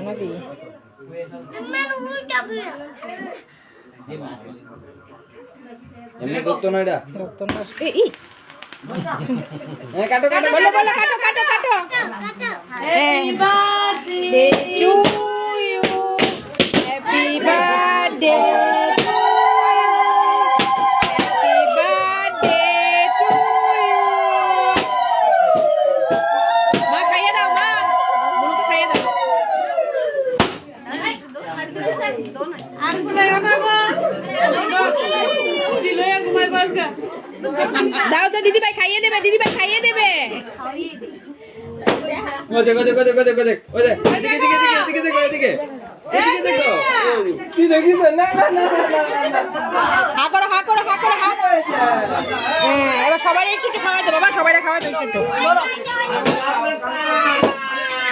নাকি এমনি করতো না এটা? রক্ত নষ্ট এই, এই, কাটো কাটো বলো বলো কাটো কাটো কাটো। হ্যাপি বার্থডে টু দাও তো দিদি ভাই খাইয়ে দেবে। দিদি ভাই খাইয়ে দেবে এবার সবাই একটু একটু খাওয়াই দাও বাবা সবাই খাওয়াই দাও একটু একটু।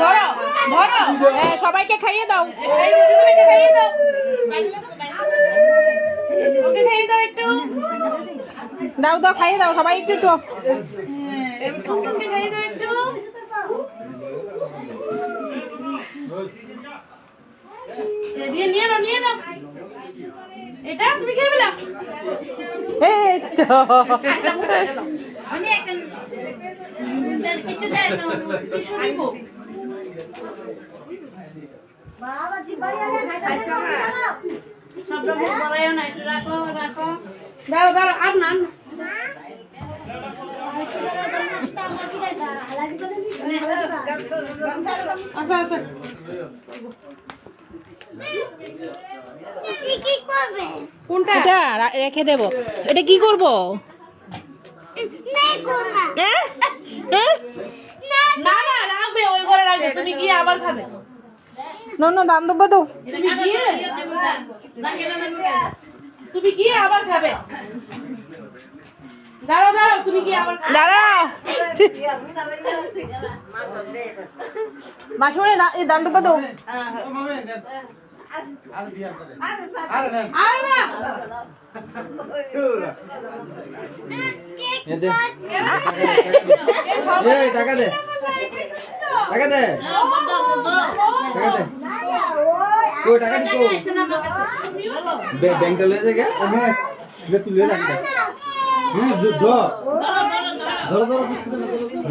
ধরো। ধরো হ্যাঁ সবাইকে খাইয়ে দাও। খাইয়ে দাও। ওকে খাইয়ে দাও একটু। দাও দাও খাইয়ে দাও সবাই একটু একটু। ওকে খাইয়ে দাও একটু দিয়ে নিয়ে নাও নিয়ে নাও। এটা তুমি খেয়ে পেলাম এই তো। দাও দাও আর না আর না। আচ্ছা আচ্ছা কোনটা? এটা রেখে দেব। এটা কি করব? না না রাখবে ওই ঘরে রাখবে তুমি গিয়ে আবার খাবে। না না দাম দেবো তো। তুমি গিয়ে তুমি গিয়ে আবার খাবে। দাঁড়াও দাঁড়াও তুমি গিয়ে আবার খাবে দাঁড়াও মাসুরে এই দাম তো আর না এই টাকা দে টাকা দে টাকা দে কো টাকা দি কো বে ব্যাংক লয়ে যাগে হ্যাঁ লে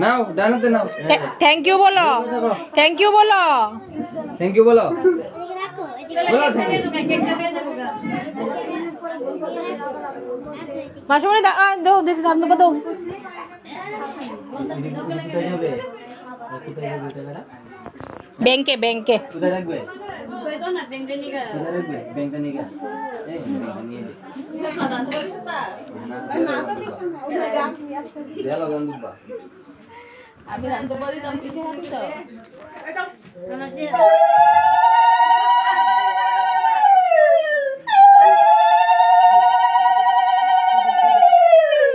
নাও ডানাতে নাও। থ্যাংক ইউ বলো। থ্যাংক ইউ বলো। থ্যাংক ইউ বলো। থ্যাংক দাও দেখি দাম দেবো কোথায় যাবে কোথায় যাবে টাকাটা ব্যাংকে ব্যাংকে। কোথায় রাখবে? আমি পারি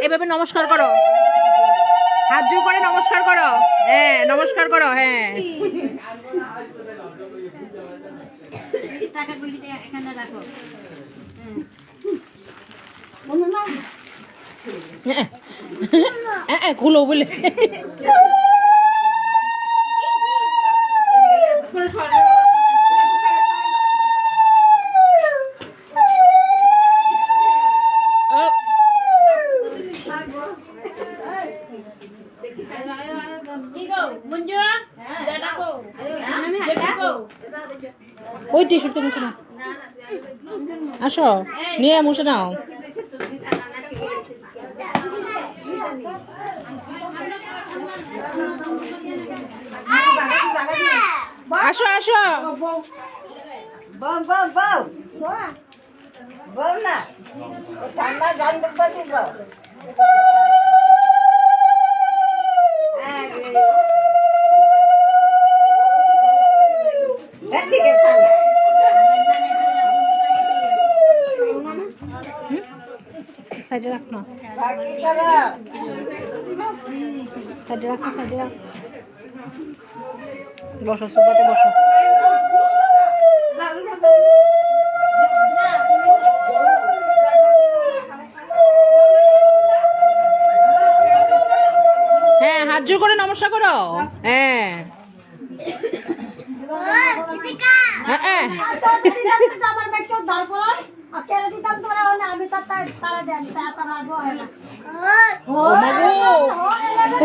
এভাবে নমস্কার করো। হাত জোর করে নমস্কার করো। হ্যাঁ নমস্কার করো হ্যাঁ। টাকা গুলি এখানে রাখো। খুলো বলে। দাদা গো গো ওই টি শার্টটা মুছে নাও। আসো, নিয়ে মুছে নাও। আসো আসো। বল বল বল। না। ঠান্ডা বল এদিকে ঠান্ডা সাইডে রাখ না সাইডে রাখ সাইডে রাখ বসো সোফাতে বসো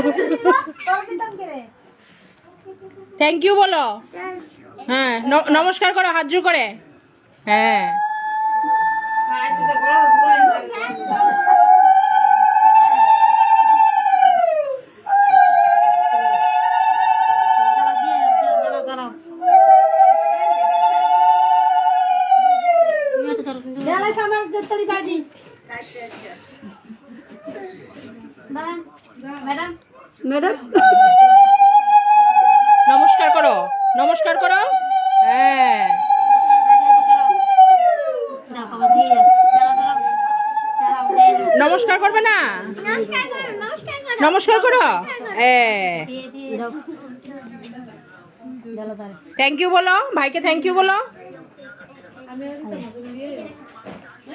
দিদি দিল, তোর দিতাম কে রে? থ্যাংক ইউ বলো। হ্যাঁ নমস্কার করো হাত জোর করে। হ্যাঁ। বেলায় আমার জোত্তরি বাড়ি। ম্যাডাম নমস্কার করো নমস্কার করো। হ্যাঁ। নমস্কার করবে না? নমস্কার করো। নমস্কার করো নমস্কার করো হ্যাঁ। থ্যাংক ইউ বলো ভাইকে থ্যাংক ইউ বলো।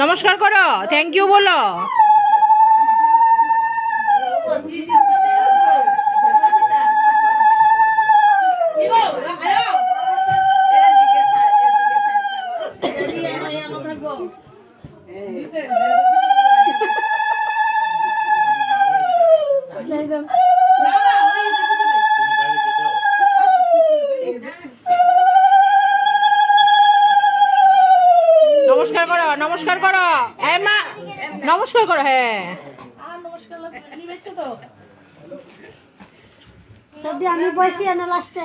নমস্কার করো থ্যাংক ইউ বলো। নমস্কার নমস্কার করো হ্যাঁ। সবজি আমি বসি এনে লাস্টে।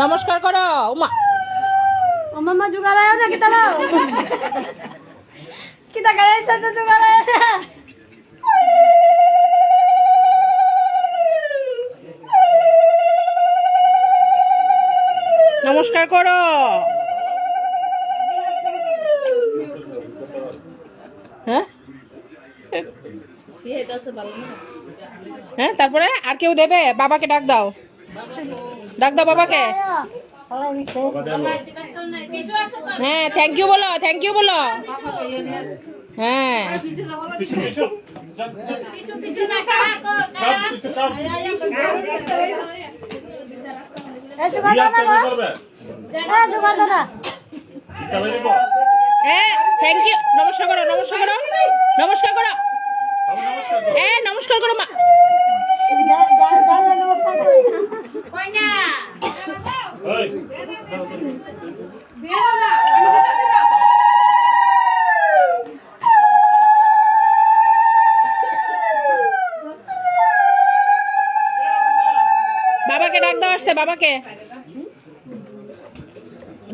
নমস্কার করো উমা। আমার মা জুগাড়ায় না কিতা লো কিতা গাড়াইছে তো জুগাড়ায় না নমস্কার করো। হ্যাঁ তারপরে আর কেউ দেবে? বাবাকে ডাক দাও। ডাক দাও বাবাকে। হ্যাঁ থ্যাংক ইউ বলো থ্যাংক ইউ বলো। হ্যাঁ। থ্যাংক ইউ নমস্কার নমস্কার করো নমস্কার করো। বাবাকে ডাক দাও আসতে বাবাকে।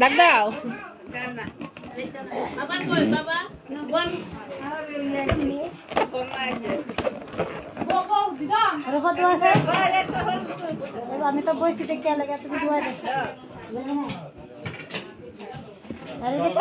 ডাক দাও। বাবা কই বাবা বল রুকো তো আছে আমি তো বসি দেখে লাগে তুমি আরে দেখো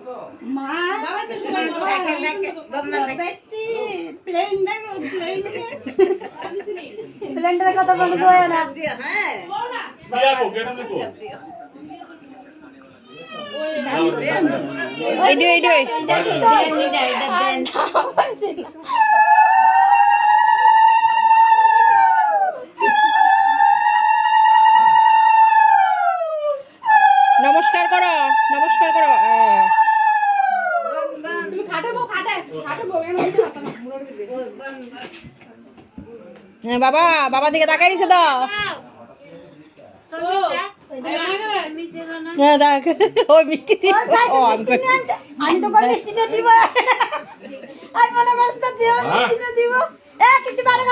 বাবা প্লেন্ডারের কথা বলি বয় না। এই দিও নমস্কার করো নমস্কার করো হ্যাঁ। বাবা বাবা দিকে তাকাই দিছে তো। হ্যাঁ দেখ মিষ্টি ও মিষ্টি আনছে নিয়ে আনছে। আমি তো মিষ্টি নিয়ে দিব। আমি মনে করছি তো দিয়ে মিষ্টি নিয়ে দিব। এ কিছু ভালো